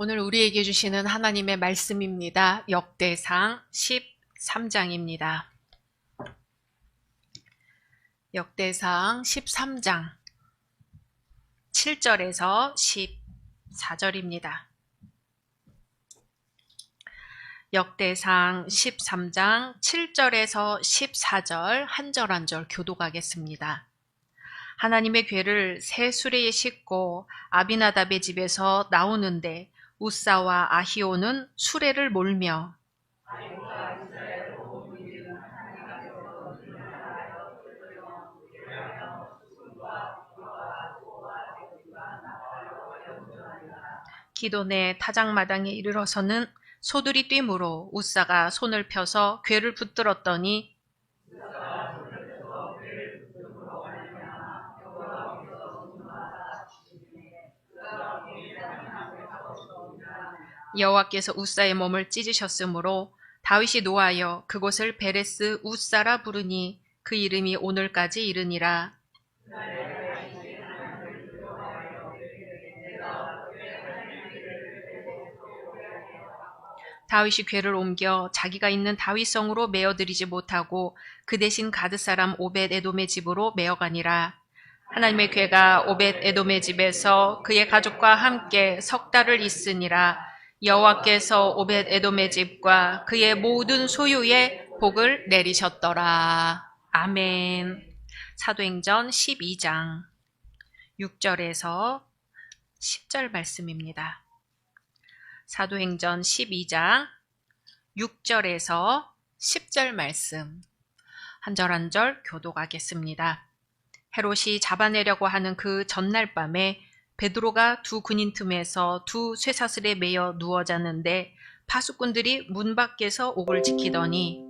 오늘 우리에게 주시는 하나님의 말씀입니다. 역대상 13장입니다. 역대상 13장 7절에서 14절입니다. 역대상 13장 7절에서 14절 한 절 한 절 교독하겠습니다. 하나님의 괴를 새 수레에 싣고 아비나답의 집에서 나오는데 우사와 아히오는 수레를 몰며 기도내 타작마당에 이르러서는 소들이 뛰므로 우사가 손을 펴서 괴를 붙들었더니 여호와께서 우사의 몸을 찢으셨으므로 다윗이 노하여 그곳을 베레스 우사라 부르니 그 이름이 오늘까지 이르니라. 다윗이 괴를 옮겨 자기가 있는 다윗성으로 메어들이지 못하고 그 대신 가드 사람 오벳 에돔의 집으로 메어가니라. 하나님의 괴가 오벳 에돔의 집에서 그의 가족과 함께 석 달을 있으니라. 여호와께서 오벳 에돔의 집과 그의 모든 소유에 복을 내리셨더라. 아멘. 사도행전 12장 6절에서 10절 말씀입니다. 사도행전 12장 6절에서 10절 말씀 한 절 한 절 교독하겠습니다. 헤롯이 잡아내려고 하는 그 전날 밤에 베드로가 두 군인 틈에서 두 쇠사슬에 매여 누워 자는데 파수꾼들이 문 밖에서 옥을 지키더니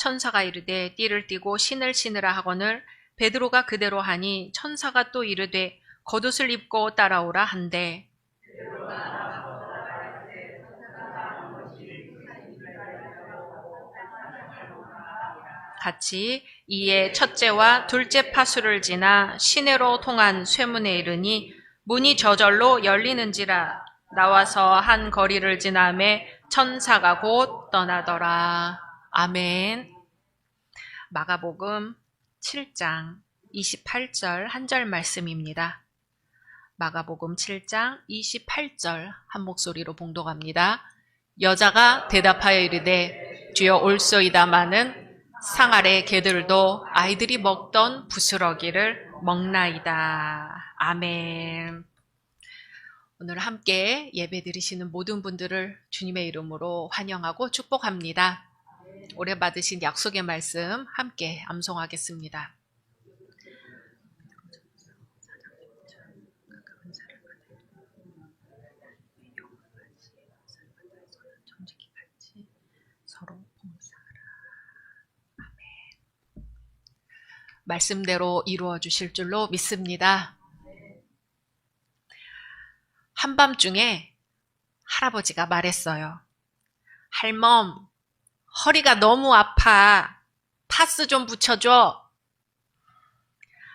천사가 이르되 띠를 띠고 신을 신으라 하거늘 베드로가 그대로 하니 천사가 또 이르되 겉옷을 입고 따라오라 한대 같이 이에 첫째와 둘째 파수를 지나 시내로 통한 쇠문에 이르니 문이 저절로 열리는지라 나와서 한 거리를 지나매 천사가 곧 떠나더라. 아멘. 마가복음 7장 28절 한 절 말씀입니다. 마가복음 7장 28절 한 목소리로 봉독합니다. 여자가 대답하여 이르되 주여 올소이다마는 상 아래 개들도 아이들이 먹던 부스러기를 먹나이다. 아멘. 오늘 함께 예배 드리시는 모든 분들을 주님의 이름으로 환영하고 축복합니다. 올해 받으신 약속의 말씀 함께 암송하겠습니다. 서로 봉사하라. 아멘. 말씀대로 이루어 주실 줄로 믿습니다. 한밤중에 할아버지가 말했어요. 할멈, 허리가 너무 아파. 파스 좀 붙여줘.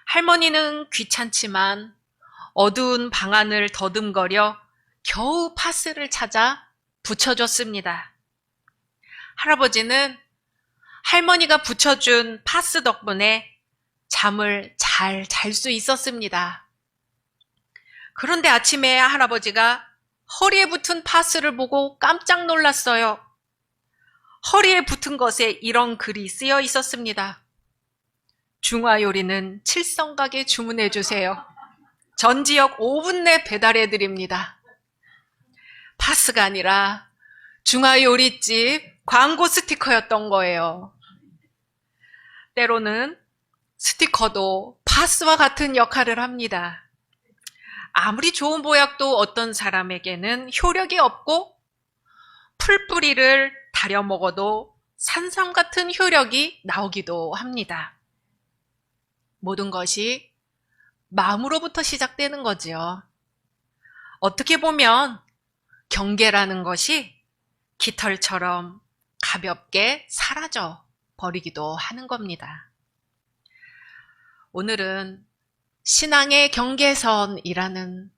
할머니는 귀찮지만 어두운 방안을 더듬거려 겨우 파스를 찾아 붙여줬습니다. 할아버지는 할머니가 붙여준 파스 덕분에 잠을 잘 잘 수 있었습니다. 그런데 아침에 할아버지가 허리에 붙은 파스를 보고 깜짝 놀랐어요. 허리에 붙은 것에 이런 글이 쓰여 있었습니다. 중화 요리는 칠성각에 주문해 주세요. 전 지역 5분 내 배달해 드립니다. 파스가 아니라 중화 요리집 광고 스티커였던 거예요. 때로는 스티커도 파스와 같은 역할을 합니다. 아무리 좋은 보약도 어떤 사람에게는 효력이 없고 풀뿌리를 다려 먹어도 산삼 같은 효력이 나오기도 합니다. 모든 것이 마음으로부터 시작되는 거지요. 어떻게 보면 경계라는 것이 깃털처럼 가볍게 사라져 버리기도 하는 겁니다. 오늘은 신앙의 경계선이라는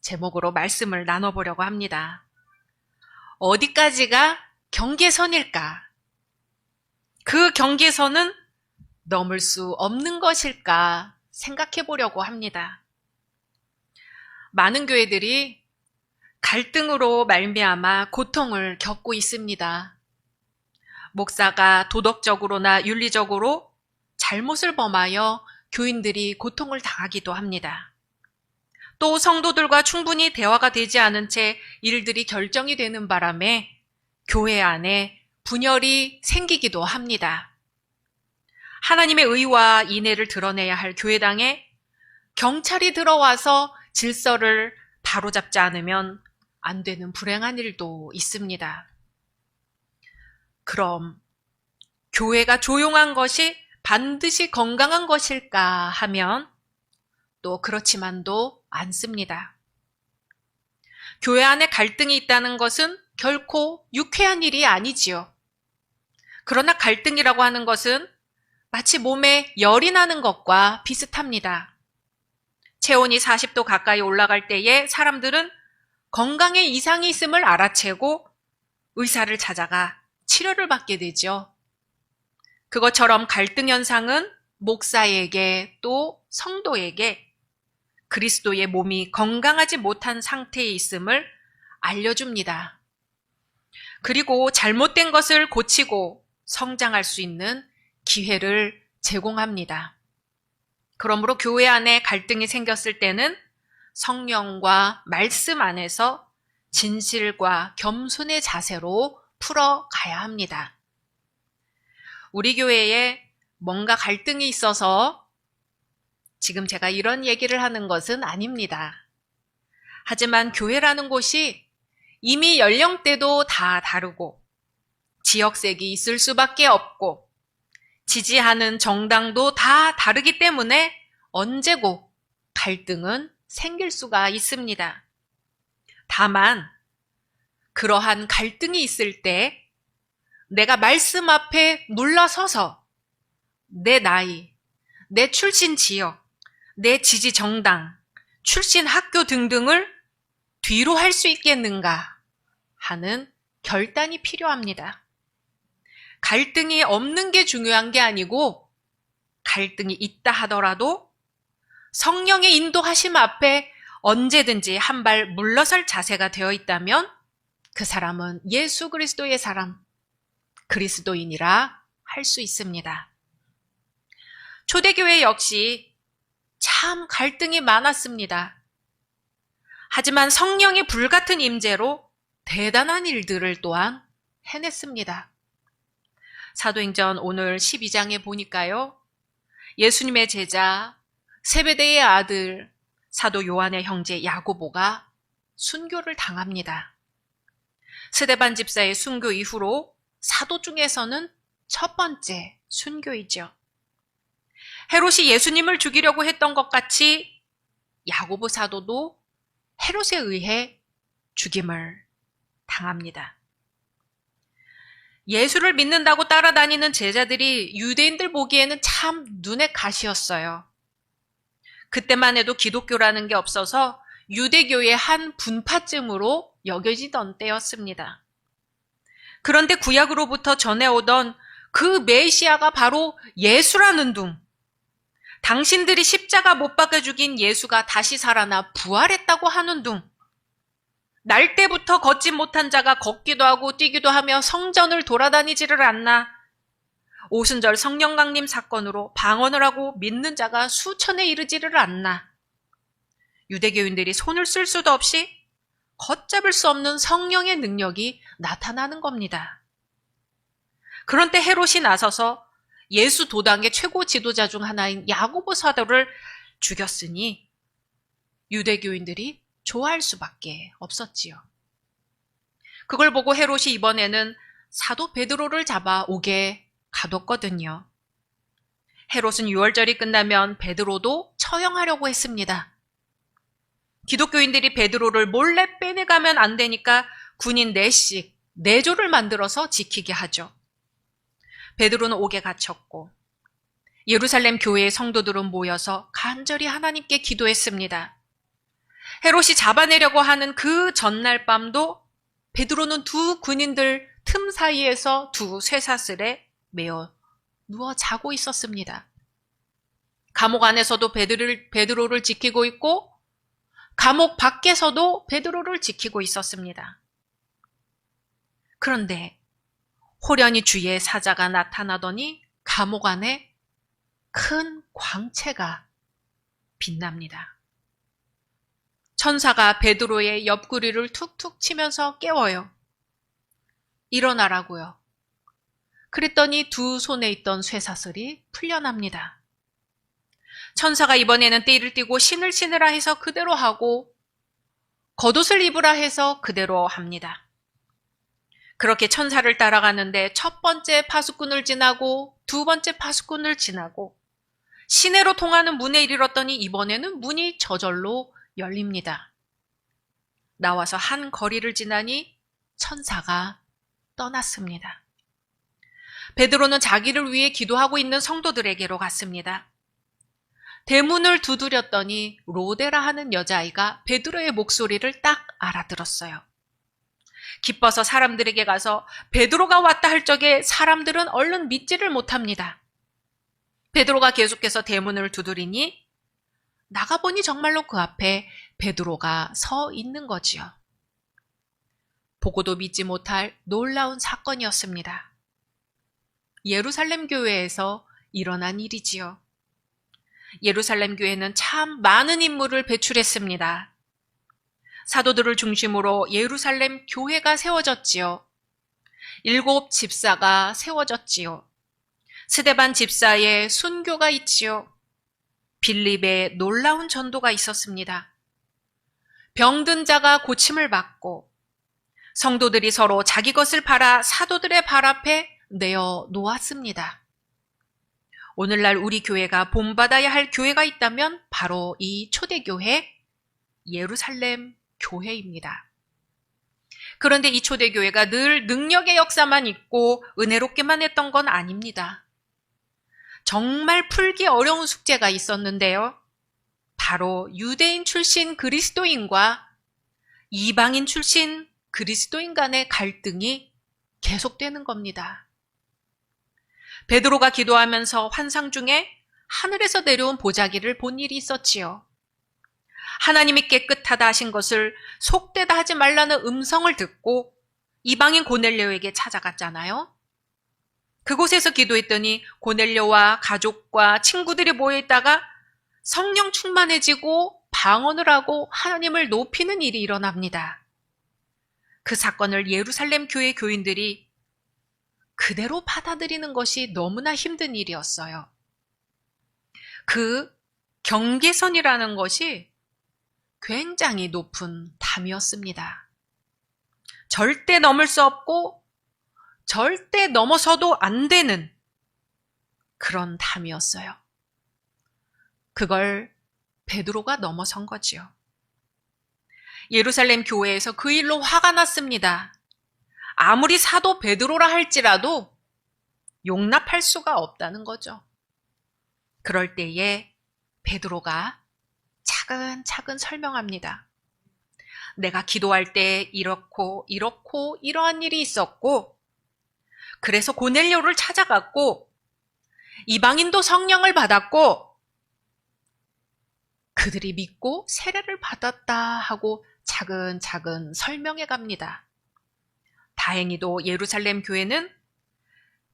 제목으로 말씀을 나눠보려고 합니다. 어디까지가 경계선일까? 그 경계선은 넘을 수 없는 것일까 생각해 보려고 합니다. 많은 교회들이 갈등으로 말미암아 고통을 겪고 있습니다. 목사가 도덕적으로나 윤리적으로 잘못을 범하여 교인들이 고통을 당하기도 합니다. 또 성도들과 충분히 대화가 되지 않은 채 일들이 결정이 되는 바람에 교회 안에 분열이 생기기도 합니다. 하나님의 의와 인애를 드러내야 할 교회당에 경찰이 들어와서 질서를 바로잡지 않으면 안 되는 불행한 일도 있습니다. 그럼 교회가 조용한 것이 반드시 건강한 것일까 하면 또 그렇지만도 않습니다. 교회 안에 갈등이 있다는 것은 결코 유쾌한 일이 아니지요. 그러나 갈등이라고 하는 것은 마치 몸에 열이 나는 것과 비슷합니다. 체온이 40도 가까이 올라갈 때에 사람들은 건강에 이상이 있음을 알아채고 의사를 찾아가 치료를 받게 되죠. 그것처럼 갈등 현상은 목사에게 또 성도에게 그리스도의 몸이 건강하지 못한 상태에 있음을 알려줍니다. 그리고 잘못된 것을 고치고 성장할 수 있는 기회를 제공합니다. 그러므로 교회 안에 갈등이 생겼을 때는 성령과 말씀 안에서 진실과 겸손의 자세로 풀어가야 합니다. 우리 교회에 뭔가 갈등이 있어서 지금 제가 이런 얘기를 하는 것은 아닙니다. 하지만 교회라는 곳이 이미 연령대도 다 다르고 지역색이 있을 수밖에 없고 지지하는 정당도 다 다르기 때문에 언제고 갈등은 생길 수가 있습니다. 다만 그러한 갈등이 있을 때 내가 말씀 앞에 물러서서 내 나이, 내 출신 지역, 내 지지 정당, 출신 학교 등등을 뒤로 할 수 있겠는가 하는 결단이 필요합니다. 갈등이 없는 게 중요한 게 아니고 갈등이 있다 하더라도 성령의 인도하심 앞에 언제든지 한 발 물러설 자세가 되어 있다면 그 사람은 예수 그리스도의 사람, 그리스도인이라 할 수 있습니다. 초대교회 역시 참 갈등이 많았습니다. 하지만 성령의 불같은 임재로 대단한 일들을 또한 해냈습니다. 사도행전 오늘 12장에 보니까요. 예수님의 제자 세베대의 아들 사도 요한의 형제 야고보가 순교를 당합니다. 스데반 집사의 순교 이후로 사도 중에서는 첫 번째 순교이죠. 헤롯이 예수님을 죽이려고 했던 것 같이 야고보 사도도 헤롯에 의해 죽임을 당합니다. 예수를 믿는다고 따라다니는 제자들이 유대인들 보기에는 참 눈에 가시였어요. 그때만 해도 기독교라는 게 없어서 유대교의 한 분파쯤으로 여겨지던 때였습니다. 그런데 구약으로부터 전해오던 그 메시아가 바로 예수라는 둥. 당신들이 십자가 못 박아 죽인 예수가 다시 살아나 부활했다고 하는 둥. 날 때부터 걷지 못한 자가 걷기도 하고 뛰기도 하며 성전을 돌아다니지를 않나. 오순절 성령 강림 사건으로 방언을 하고 믿는 자가 수천에 이르지를 않나. 유대교인들이 손을 쓸 수도 없이 걷잡을 수 없는 성령의 능력이 나타나는 겁니다. 그런데 헤롯이 나서서 예수 도당의 최고 지도자 중 하나인 야고보 사도를 죽였으니 유대교인들이 좋아할 수밖에 없었지요. 그걸 보고 헤롯이 이번에는 사도 베드로를 잡아 오게 가뒀거든요. 헤롯은 6월절이 끝나면 베드로도 처형하려고 했습니다. 기독교인들이 베드로를 몰래 빼내가면 안 되니까 군인 넷씩 내조를 만들어서 지키게 하죠. 베드로는 옥에 갇혔고 예루살렘 교회의 성도들은 모여서 간절히 하나님께 기도했습니다. 헤롯이 잡아내려고 하는 그 전날 밤도 베드로는 두 군인들 틈 사이에서 두 쇠사슬에 매어 누워 자고 있었습니다. 감옥 안에서도 베드를, 베드로를 지키고 있고 감옥 밖에서도 베드로를 지키고 있었습니다. 그런데 호련히 주의 사자가 나타나더니 감옥 안에 큰 광채가 빛납니다. 천사가 베드로의 옆구리를 툭툭 치면서 깨워요. 일어나라고요. 그랬더니 두 손에 있던 쇠사슬이 풀려납니다. 천사가 이번에는 띠를 띠고 신을 신으라 해서 그대로 하고 겉옷을 입으라 해서 그대로 합니다. 그렇게 천사를 따라가는데 첫 번째 파수꾼을 지나고 두 번째 파수꾼을 지나고 시내로 통하는 문에 이르렀더니 이번에는 문이 저절로 열립니다. 나와서 한 거리를 지나니 천사가 떠났습니다. 베드로는 자기를 위해 기도하고 있는 성도들에게로 갔습니다. 대문을 두드렸더니 로데라 하는 여자아이가 베드로의 목소리를 딱 알아들었어요. 기뻐서 사람들에게 가서 베드로가 왔다 할 적에 사람들은 얼른 믿지를 못합니다. 베드로가 계속해서 대문을 두드리니 나가보니 정말로 그 앞에 베드로가 서 있는 거지요. 보고도 믿지 못할 놀라운 사건이었습니다. 예루살렘 교회에서 일어난 일이지요. 예루살렘 교회는 참 많은 인물을 배출했습니다. 사도들을 중심으로 예루살렘 교회가 세워졌지요. 일곱 집사가 세워졌지요. 스데반 집사의 순교가 있지요. 빌립의 놀라운 전도가 있었습니다. 병든 자가 고침을 받고 성도들이 서로 자기 것을 팔아 사도들의 발 앞에 내어 놓았습니다. 오늘날 우리 교회가 본받아야 할 교회가 있다면 바로 이 초대교회 예루살렘 교회입니다. 그런데 이 초대교회가 늘 능력의 역사만 있고 은혜롭게만 했던 건 아닙니다. 정말 풀기 어려운 숙제가 있었는데요. 바로 유대인 출신 그리스도인과 이방인 출신 그리스도인 간의 갈등이 계속되는 겁니다. 베드로가 기도하면서 환상 중에 하늘에서 내려온 보자기를 본 일이 있었지요. 하나님이 깨끗하다 하신 것을 속되다 하지 말라는 음성을 듣고 이방인 고넬료에게 찾아갔잖아요. 그곳에서 기도했더니 고넬료와 가족과 친구들이 모여 있다가 성령 충만해지고 방언을 하고 하나님을 높이는 일이 일어납니다. 그 사건을 예루살렘 교회 교인들이 그대로 받아들이는 것이 너무나 힘든 일이었어요. 그 경계선이라는 것이 굉장히 높은 담이었습니다. 절대 넘을 수 없고 절대 넘어서도 안 되는 그런 담이었어요. 그걸 베드로가 넘어선 거지요. 예루살렘 교회에서 그 일로 화가 났습니다. 아무리 사도 베드로라 할지라도 용납할 수가 없다는 거죠. 그럴 때에 베드로가 차근차근 설명합니다. 내가 기도할 때 이렇고 이렇고 이러한 일이 있었고 그래서 고넬료를 찾아갔고 이방인도 성령을 받았고 그들이 믿고 세례를 받았다 하고 차근차근 설명해 갑니다. 다행히도 예루살렘 교회는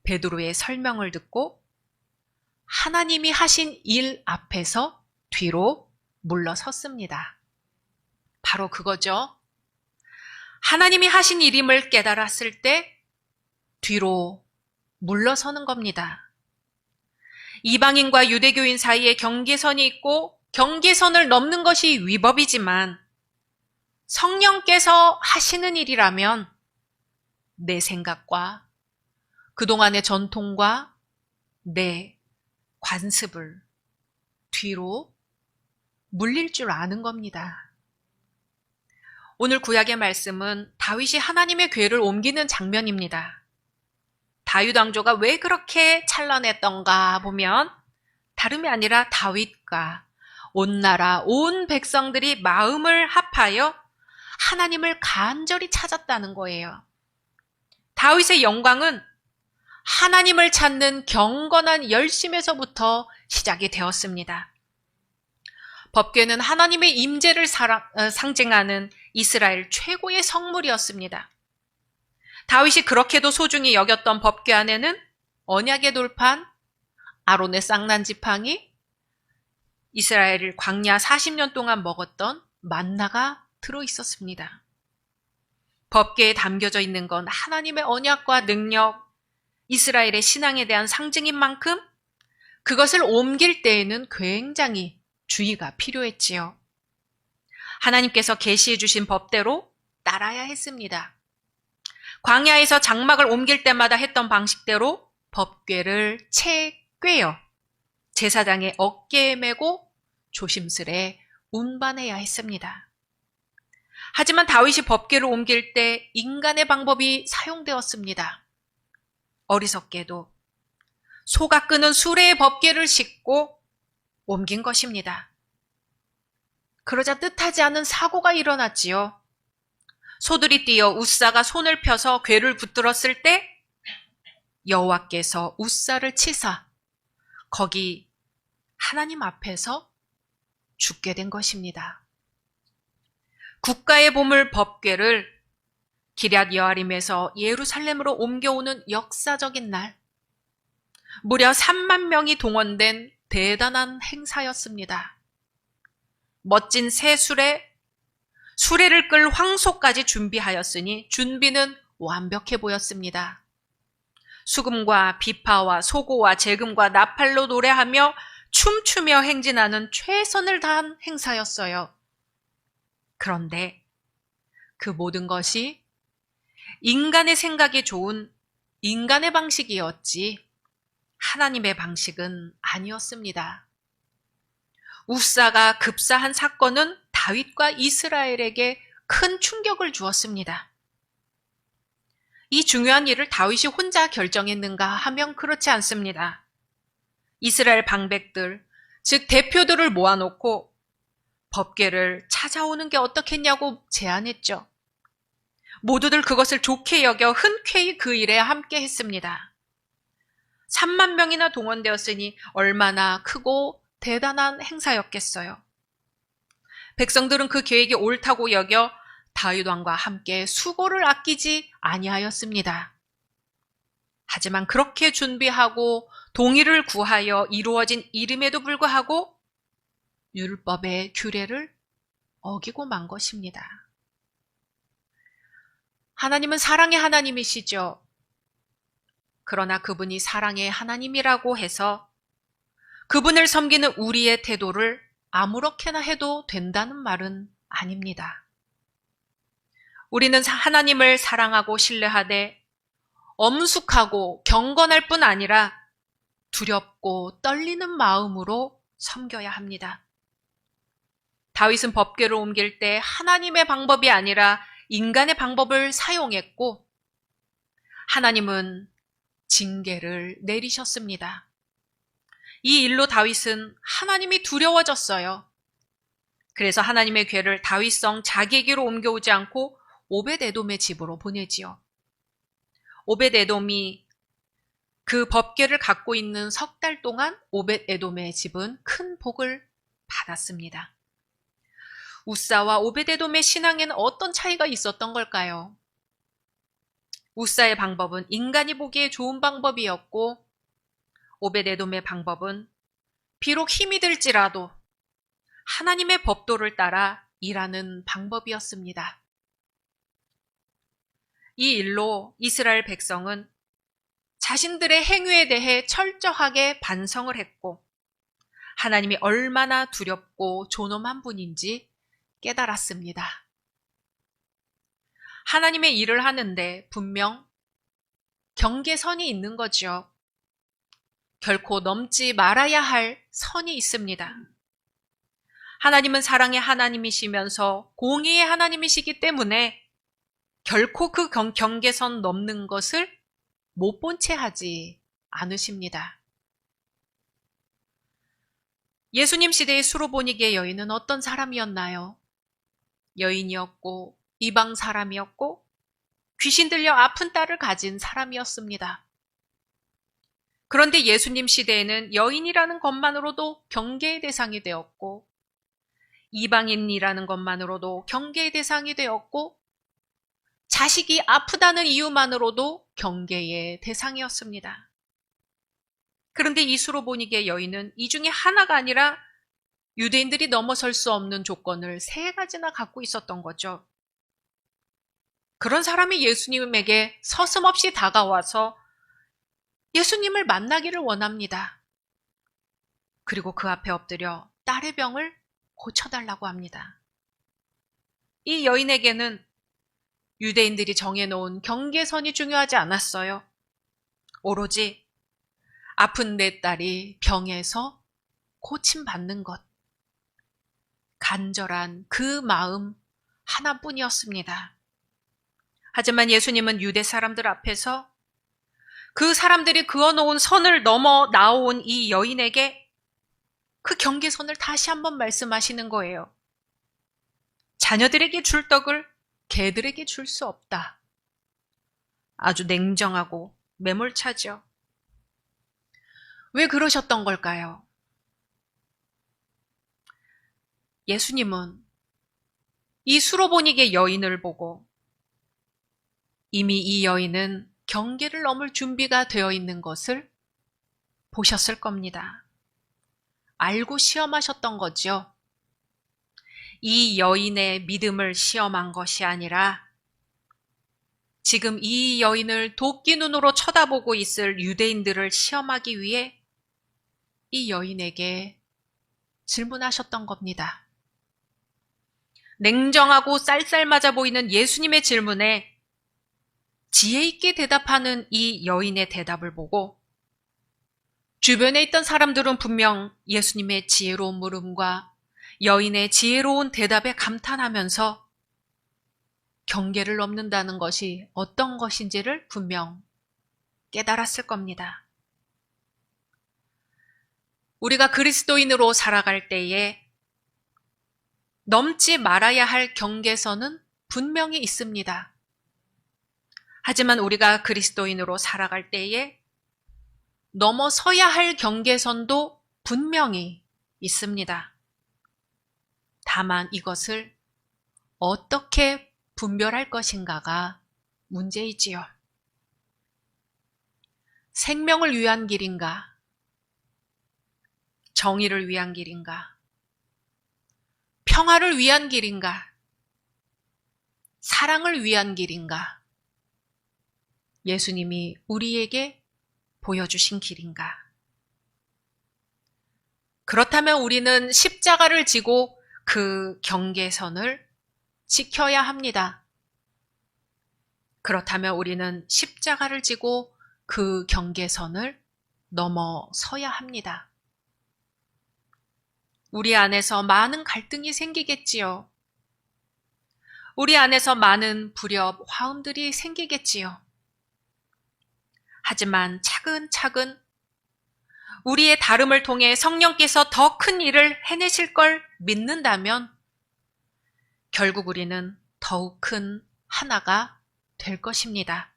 베드로의 설명을 듣고 하나님이 하신 일 앞에서 뒤로 물러섰습니다. 바로 그거죠. 하나님이 하신 일임을 깨달았을 때 뒤로 물러서는 겁니다. 이방인과 유대교인 사이에 경계선이 있고 경계선을 넘는 것이 위법이지만 성령께서 하시는 일이라면 내 생각과 그동안의 전통과 내 관습을 뒤로 물릴 줄 아는 겁니다. 오늘 구약의 말씀은 다윗이 하나님의 궤를 옮기는 장면입니다. 다윗 왕조가 왜 그렇게 찬란했던가 보면 다름이 아니라 다윗과 온 나라, 온 백성들이 마음을 합하여 하나님을 간절히 찾았다는 거예요. 다윗의 영광은 하나님을 찾는 경건한 열심에서부터 시작이 되었습니다. 법궤는 하나님의 임재를 어, 상징하는 이스라엘 최고의 성물이었습니다. 다윗이 그렇게도 소중히 여겼던 법궤 안에는 언약의 돌판, 아론의 쌍난 지팡이, 이스라엘을 광야 40년 동안 먹었던 만나가 들어 있었습니다. 법궤에 담겨져 있는 건 하나님의 언약과 능력, 이스라엘의 신앙에 대한 상징인 만큼 그것을 옮길 때에는 굉장히 주의가 필요했지요. 하나님께서 계시해 주신 법대로 따라야 했습니다. 광야에서 장막을 옮길 때마다 했던 방식대로 법궤를 채 꿰어 제사장의 어깨에 메고 조심스레 운반해야 했습니다. 하지만 다윗이 법궤를 옮길 때 인간의 방법이 사용되었습니다. 어리석게도 소가 끄는 수레의 법궤를 싣고 옮긴 것입니다. 그러자 뜻하지 않은 사고가 일어났지요. 소들이 뛰어 우사가 손을 펴서 궤를 붙들었을 때 여호와께서 우사를 치사 거기 하나님 앞에서 죽게 된 것입니다. 국가의 보물 법궤를 기럇 여아림에서 예루살렘으로 옮겨오는 역사적인 날, 무려 3만 명이 동원된 대단한 행사였습니다. 멋진 새 수레, 수레를 끌 황소까지 준비하였으니 준비는 완벽해 보였습니다. 수금과 비파와 소고와 재금과 나팔로 노래하며 춤추며 행진하는 최선을 다한 행사였어요. 그런데 그 모든 것이 인간의 생각이 좋은 인간의 방식이었지 하나님의 방식은 아니었습니다. 우사가 급사한 사건은 다윗과 이스라엘에게 큰 충격을 주었습니다. 이 중요한 일을 다윗이 혼자 결정했는가 하면 그렇지 않습니다. 이스라엘 방백들, 즉 대표들을 모아놓고 법궤를 찾아오는 게 어떻겠냐고 제안했죠. 모두들 그것을 좋게 여겨 흔쾌히 그 일에 함께 했습니다. 3만 명이나 동원되었으니 얼마나 크고 대단한 행사였겠어요. 백성들은 그 계획이 옳다고 여겨 다윗 왕과 함께 수고를 아끼지 아니하였습니다. 하지만 그렇게 준비하고 동의를 구하여 이루어진 이름에도 불구하고 율법의 규례를 어기고 만 것입니다. 하나님은 사랑의 하나님이시죠. 그러나 그분이 사랑의 하나님이라고 해서 그분을 섬기는 우리의 태도를 아무렇게나 해도 된다는 말은 아닙니다. 우리는 하나님을 사랑하고 신뢰하되 엄숙하고 경건할 뿐 아니라 두렵고 떨리는 마음으로 섬겨야 합니다. 다윗은 법궤를 옮길 때 하나님의 방법이 아니라 인간의 방법을 사용했고 하나님은 징계를 내리셨습니다. 이 일로 다윗은 하나님이 두려워졌어요. 그래서 하나님의 괴를 다윗성 자기에게로 옮겨오지 않고 오벳 에돔의 집으로 보내지요. 오벳 에돔이 그 법궤를 갖고 있는 석 달 동안 오벳 에돔의 집은 큰 복을 받았습니다. 우사와 오벳 에돔의 신앙에는 어떤 차이가 있었던 걸까요? 우사의 방법은 인간이 보기에 좋은 방법이었고 오벳 에돔의 방법은 비록 힘이 들지라도 하나님의 법도를 따라 일하는 방법이었습니다. 이 일로 이스라엘 백성은 자신들의 행위에 대해 철저하게 반성을 했고 하나님이 얼마나 두렵고 존엄한 분인지 깨달았습니다. 하나님의 일을 하는데 분명 경계선이 있는 거죠. 결코 넘지 말아야 할 선이 있습니다. 하나님은 사랑의 하나님이시면서 공의의 하나님이시기 때문에 결코 그 경, 경계선 넘는 것을 못 본 채 하지 않으십니다. 예수님 시대의 수로보니게 여인은 어떤 사람이었나요? 여인이었고 이방 사람이었고 귀신 들려 아픈 딸을 가진 사람이었습니다. 그런데 예수님 시대에는 여인이라는 것만으로도 경계의 대상이 되었고 이방인이라는 것만으로도 경계의 대상이 되었고 자식이 아프다는 이유만으로도 경계의 대상이었습니다. 그런데 이수로 보니게 여인은 이 중에 하나가 아니라 유대인들이 넘어설 수 없는 조건을 세 가지나 갖고 있었던 거죠. 그런 사람이 예수님에게 서슴없이 다가와서 예수님을 만나기를 원합니다. 그리고 그 앞에 엎드려 딸의 병을 고쳐달라고 합니다. 이 여인에게는 유대인들이 정해놓은 경계선이 중요하지 않았어요. 오로지 아픈 내 딸이 병에서 고침받는 것. 간절한 그 마음 하나뿐이었습니다. 하지만 예수님은 유대 사람들 앞에서 그 사람들이 그어놓은 선을 넘어 나온 이 여인에게 그 경계선을 다시 한번 말씀하시는 거예요. 자녀들에게 줄 떡을 개들에게 줄 수 없다. 아주 냉정하고 매몰차죠. 왜 그러셨던 걸까요? 예수님은 이 수로보니게 여인을 보고 이미 이 여인은 경계를 넘을 준비가 되어 있는 것을 보셨을 겁니다. 알고 시험하셨던 거죠. 이 여인의 믿음을 시험한 것이 아니라 지금 이 여인을 도끼 눈으로 쳐다보고 있을 유대인들을 시험하기 위해 이 여인에게 질문하셨던 겁니다. 냉정하고 쌀쌀맞아 보이는 예수님의 질문에 지혜 있게 대답하는 이 여인의 대답을 보고 주변에 있던 사람들은 분명 예수님의 지혜로운 물음과 여인의 지혜로운 대답에 감탄하면서 경계를 넘는다는 것이 어떤 것인지를 분명 깨달았을 겁니다. 우리가 그리스도인으로 살아갈 때에 넘지 말아야 할 경계선은 분명히 있습니다. 하지만 우리가 그리스도인으로 살아갈 때에 넘어서야 할 경계선도 분명히 있습니다. 다만 이것을 어떻게 분별할 것인가가 문제이지요. 생명을 위한 길인가? 정의를 위한 길인가? 평화를 위한 길인가? 사랑을 위한 길인가? 예수님이 우리에게 보여주신 길인가? 그렇다면 우리는 십자가를 지고 그 경계선을 지켜야 합니다. 그렇다면 우리는 십자가를 지고 그 경계선을 넘어서야 합니다. 우리 안에서 많은 갈등이 생기겠지요. 우리 안에서 많은 불협, 화음들이 생기겠지요. 하지만 차근차근 우리의 다름을 통해 성령께서 더 큰 일을 해내실 걸 믿는다면 결국 우리는 더욱 큰 하나가 될 것입니다.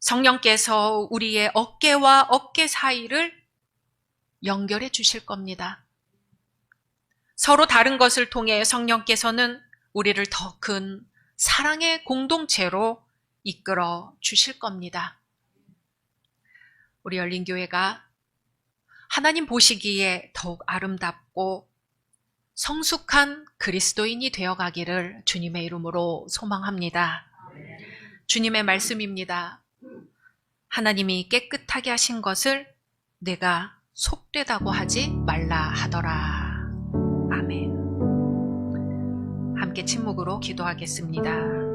성령께서 우리의 어깨와 어깨 사이를 연결해 주실 겁니다. 서로 다른 것을 통해 성령께서는 우리를 더 큰 사랑의 공동체로 이끌어 주실 겁니다. 우리 열린교회가 하나님 보시기에 더욱 아름답고 성숙한 그리스도인이 되어가기를 주님의 이름으로 소망합니다. 주님의 말씀입니다. 하나님이 깨끗하게 하신 것을 내가 속되다고 하지 말라 하더라. 아멘. 함께 침묵으로 기도하겠습니다.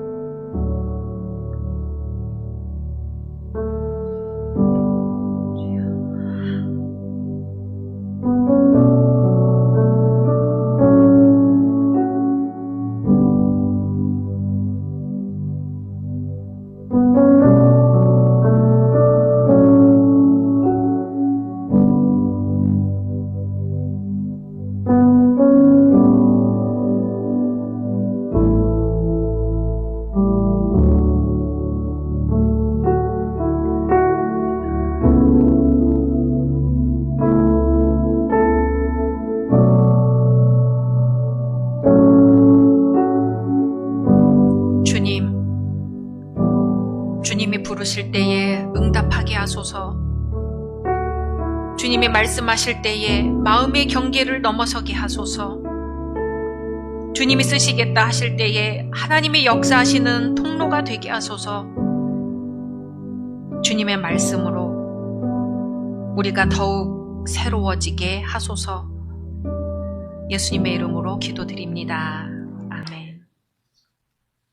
주님이 말씀하실 때에 마음의 경계를 넘어서게 하소서. 주님이 쓰시겠다 하실 때에 하나님의 역사하시는 통로가 되게 하소서. 주님의 말씀으로 우리가 더욱 새로워지게 하소서. 예수님의 이름으로 기도드립니다.